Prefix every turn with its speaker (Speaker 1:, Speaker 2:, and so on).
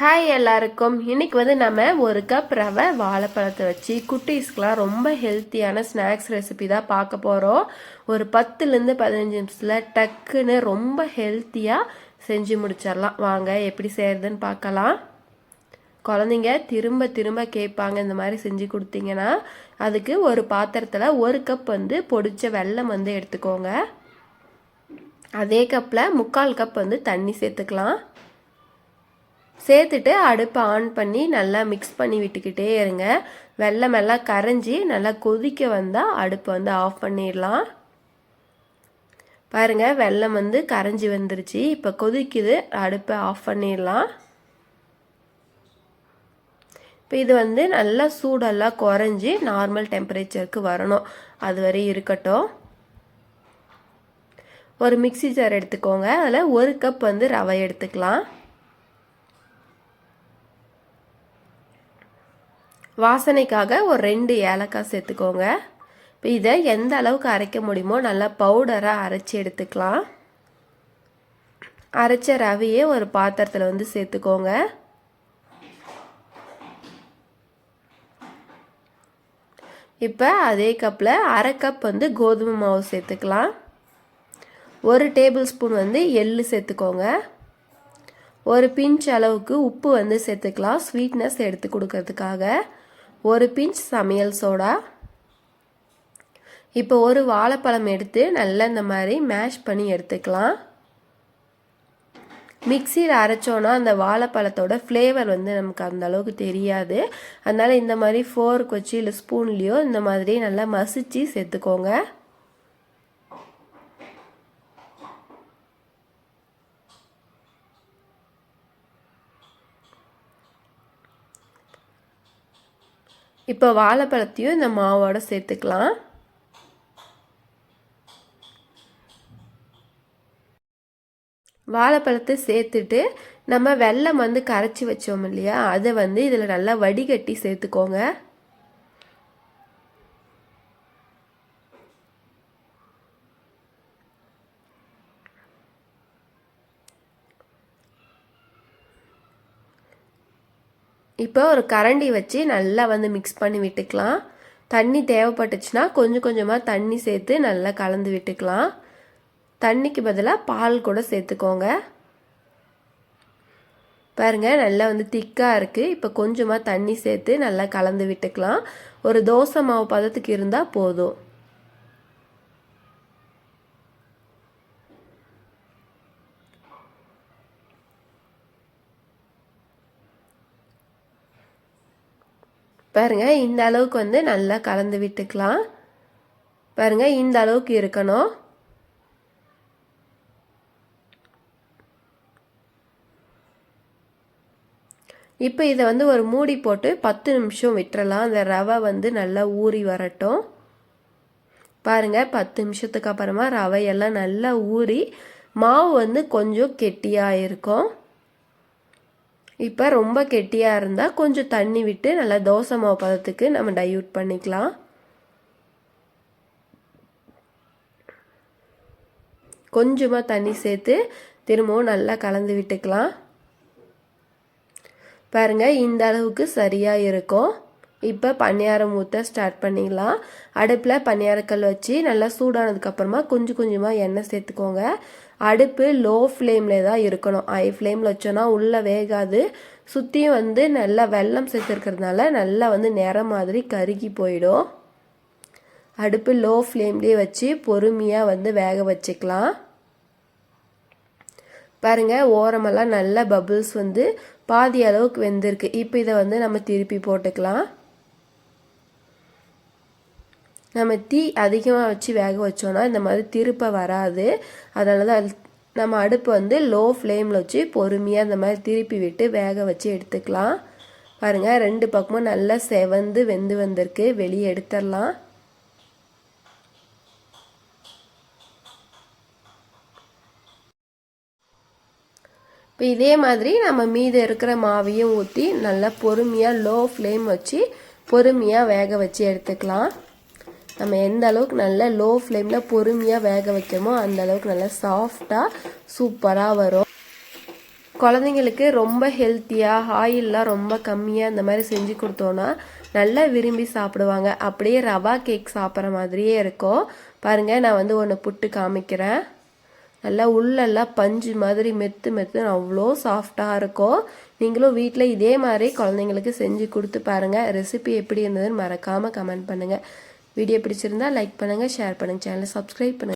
Speaker 1: Hi எல்லாருக்கும். இன்றைக்கி வந்து நம்ம ஒரு கப் ரவை வாழைப்பழத்தை வச்சு குட்டீஸ்க்கெலாம் ரொம்ப ஹெல்த்தியான ஸ்நாக்ஸ் ரெசிபி தான் பார்க்க போகிறோம் ஒரு பத்துலேருந்து பதினஞ்சு நிமிஷத்தில் டக்குன்னு ரொம்ப ஹெல்த்தியாக செஞ்சு முடிச்சிடலாம். வாங்க எப்படி செய்கிறதுன்னு பார்க்கலாம். குழந்தைங்க திரும்ப திரும்ப கேட்பாங்க இந்த மாதிரி செஞ்சு கொடுத்தீங்கன்னா. அதுக்கு ஒரு பாத்திரத்தில் ஒரு கப் வந்து பொடிச்ச வெல்லம் வந்து எடுத்துக்கோங்க. அதே கப்பில் முக்கால் கப் வந்து தண்ணி சேர்த்துக்கலாம். சேர்த்துட்டு அடுப்பை ஆன் பண்ணி நல்லா மிக்ஸ் பண்ணி விட்டுக்கிட்டே இருங்க. வெள்ளம் எல்லாம் கரைஞ்சி நல்லா கொதிக்க வந்தால் அடுப்பை வந்து ஆஃப் பண்ணிடலாம். பாருங்க வெள்ளம் வந்து கரைஞ்சி வந்துருச்சு. இப்போ கொதிக்குது அடுப்பை ஆஃப் பண்ணிடலாம். இப்போ இது வந்து நல்லா சூடெல்லாம் குறைஞ்சி நார்மல் டெம்பரேச்சருக்கு வரணும். அது வரை இருக்கட்டும். ஒரு மிக்சி ஜார் எடுத்துக்கோங்க. அதில் ஒரு கப் வந்து ரவை எடுத்துக்கலாம். வாசனைக்காக ஒரு ரெண்டு ஏலக்காய் சேர்த்துக்கோங்க. இப்போ இதை எந்த அளவுக்கு அரைக்க முடியுமோ நல்லா பவுடராக அரைச்சி எடுத்துக்கலாம். அரைச்ச ரவையே ஒரு பாத்திரத்தில் வந்து சேர்த்துக்கோங்க. இப்போ அதே கப்பில் அரை கப் வந்து கோதுமை மாவு சேர்த்துக்கலாம். ஒரு டேபிள் ஸ்பூன் வந்து எள்ளு சேர்த்துக்கோங்க. ஒரு பிஞ்ச் அளவுக்கு உப்பு வந்து சேர்த்துக்கலாம். ஸ்வீட்னஸ் எடுத்து கொடுக்கறதுக்காக. ஒரு பிஞ்ச் சமையல் சோடா. இப்போ ஒரு வாழைப்பழம் எடுத்து நல்லா இந்த மாதிரி மேஷ் பண்ணி எடுத்துக்கலாம். மிக்சியில் அரைச்சோன்னா அந்த வாழைப்பழத்தோட ஃப்ளேவர் வந்து நமக்கு அந்த அளவுக்கு தெரியாது. அதனால் இந்த மாதிரி ஃபோர்க் வச்சு இல்லை ஸ்பூன்லேயோ இந்த மாதிரி நல்லா மசிச்சு சேர்த்துக்கோங்க. இப்போ வாழைப்பழத்தையும் இந்த மாவோட சேர்த்துக்கலாம். வாழைப்பழத்தை சேர்த்துட்டு நம்ம வெள்ளம் வந்து கரைச்சி வச்சோம் இல்லையா? அதை வந்து இதில் நல்லா வடிகட்டி சேர்த்துக்கோங்க. இப்போ ஒரு கரண்டி வச்சு நல்லா வந்து மிக்ஸ் பண்ணி விட்டுக்கலாம். தண்ணி தேவைப்பட்டுச்சுன்னா கொஞ்சம் கொஞ்சமாக தண்ணி சேர்த்து நல்லா கலந்து விட்டுக்கலாம். தண்ணிக்கு பதிலாக பால் கூட சேர்த்துக்கோங்க. பாருங்கள் நல்லா வந்து திக்காக இருக்குது இப்போ கொஞ்சமாக தண்ணி சேர்த்து நல்லா கலந்து விட்டுக்கலாம். ஒரு தோசை மாவு பதத்துக்கு இருந்தால் போதும். பாருங்க இந்த அளவுக்கு வந்து நல்லா கலந்து விட்டுக்கலாம். பாருங்கள் இந்த அளவுக்கு இருக்கணும். இப்போ இதை வந்து ஒரு மூடி போட்டு பத்து நிமிஷம் விட்டுறலாம். அந்த ரவை வந்து நல்லா ஊறி வரட்டும். பாருங்கள் பத்து நிமிஷத்துக்கு அப்புறமா ரவையெல்லாம் நல்லா ஊறி மாவு வந்து கொஞ்சம் கெட்டியாக இருக்கும். இப்போ ரொம்ப கெட்டியாக இருந்தால் கொஞ்சம் தண்ணி விட்டு நல்லா தோசை மாவு பதத்துக்கு நம்ம டையூட் பண்ணிக்கலாம். கொஞ்சமாக தண்ணி சேர்த்து திரும்பவும் நல்லா கலந்து விட்டுக்கலாம். பாருங்கள் இந்த அளவுக்கு சரியாக இருக்கும். இப்போ பணியாரம் ஊற்ற ஸ்டார்ட் பண்ணிடலாம். அடுப்பில் பணியாரக்கல் வச்சு நல்லா சூடானதுக்கப்புறமா கொஞ்சம் கொஞ்சமாக எண்ணெய் சேர்த்துக்கோங்க. அடுப்பு லோ ஃப்ளேமில் தான் இருக்கணும். ஹை ஃப்ளேமில் வச்சோன்னா உள்ளே வேகாது. சுற்றியும் வந்து நல்லா வெள்ளம் சேர்த்துருக்கிறதுனால நல்லா வந்து நிறம் மாதிரி கருகி போயிடும். அடுப்பு லோ ஃப்ளேம்லேயே வச்சு பொறுமையாக வந்து வேக வச்சுக்கலாம். பாருங்கள் ஓரமெல்லாம் நல்ல பபுள்ஸ் வந்து பாதி அளவுக்கு வெந்திருக்கு. இப்போ இதை வந்து நம்ம திருப்பி போட்டுக்கலாம். நம்ம தீ அதிகமாக வச்சு வேக வச்சோன்னா இந்த மாதிரி திருப்ப வராது. அதனால தான் நம்ம அடுப்பு வந்து லோ ஃப்ளேமில் வச்சு பொறுமையாக இந்த மாதிரி திருப்பி விட்டு வேக வச்சு எடுத்துக்கலாம். பாருங்கள் ரெண்டு பக்கமும் நல்லா செவந்து வெந்து வந்திருக்கு. வெளியே எடுத்துடலாம். இப்போ இதே மாதிரி நம்ம மீது இருக்கிற மாவையும் ஊற்றி நல்லா பொறுமையாக லோ ஃப்ளேம் வச்சு பொறுமையாக வேக வச்சு எடுத்துக்கலாம். நம்ம எந்த அளவுக்கு நல்ல லோ ஃப்ளேமில் பொறுமையாக வேக வைக்கிறோமோ அந்த அளவுக்கு நல்லா சாஃப்டாக சூப்பராக வரும். குழந்தைங்களுக்கு ரொம்ப ஹெல்த்தியாக ஆயிலெலாம் ரொம்ப கம்மியாக இந்த மாதிரி செஞ்சு கொடுத்தோன்னா நல்லா விரும்பி சாப்பிடுவாங்க. அப்படியே ரவா கேக் சாப்பிட்ற மாதிரியே இருக்கும். பாருங்கள் நான் வந்து ஒன்று புட்டு காமிக்கிறேன். நல்லா உள்ளெல்லாம் பஞ்சு மாதிரி மெத்து மெத்துன்னு அவ்வளோ சாஃப்டாக இருக்கும். நீங்களும் வீட்டில் இதே மாதிரி குழந்தைங்களுக்கு செஞ்சு கொடுத்து பாருங்கள் ரெசிபி எப்படி இருந்ததுன்னு மறக்காமல் கமெண்ட் பண்ணுங்கள் வீடியோ பிடிச்சிருந்தா லைக் பண்ணுங்கள் ஷேர் பண்ணுங்கள் சேனலை சப்ஸ்கிரைப் பண்ணுங்கள்